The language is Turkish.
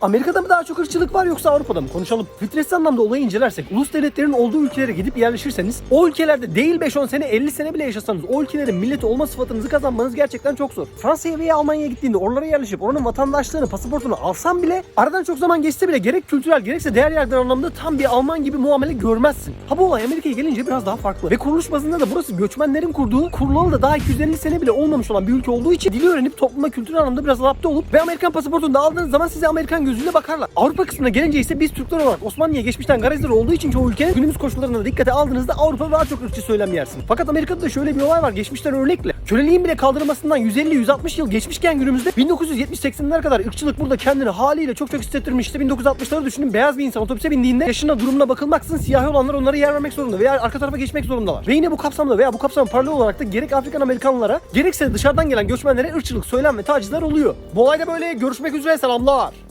Amerika'da mı daha çok ırkçılık var yoksa Avrupa'da mı? Konuşalım. Filtresiz anlamda olayı incelersek, ulus devletlerin olduğu ülkelere gidip yerleşirseniz, o ülkelerde değil 5-10 sene 50 sene bile yaşasanız o ülkelerin milleti olma sıfatınızı kazanmanız gerçekten çok zor. Fransa'ya veya Almanya'ya gittiğinde oralara yerleşip oranın vatandaşlığını, pasaportunu alsan bile aradan çok zaman geçse bile gerek kültürel gerekse değer yargıları anlamda tam bir Alman gibi muamele görmezsin. Ha bu olay Amerika'ya gelince biraz daha farklı. Ve kuruluş bazında da burası göçmenlerin kurduğu, kurulalı da daha 250 sene bile olmamış olan bir ülke olduğu için dili öğrenip topluma kültürel anlamda biraz adapte olup ve Amerikan pasaportunu da aldığınız zaman size Amerikan gözüyle bakarlar. Avrupa kısmına gelince ise biz Türkler olarak Osmanlı'ya geçmişten garajları olduğu için çoğu ülkenin günümüz koşullarına da dikkate aldığınızda Avrupa'da daha çok ırkçı söylem yersin. Fakat Amerika'da da şöyle bir olay var geçmişten örnekle. Köleliğin bile kaldırılmasından 150-160 yıl geçmişken günümüzde 1970-80'ler kadar ırkçılık burada kendini haliyle çok çok hissettirmişti. 1960'ları düşünün beyaz bir insan otobüse bindiğinde yaşına durumuna bakılmaksızın siyahi olanlar onlara yer vermek zorunda veya arka tarafa geçmek zorundalar. Ve yine bu kapsamda veya bu kapsamın paralel olarak da gerek Afrikan Amerikanlılara gerekse dışarıdan gelen göçmenlere ırkçılık, söylem ve tacizler oluyor. Bu olayda böyle görüşmek üzere selamlar.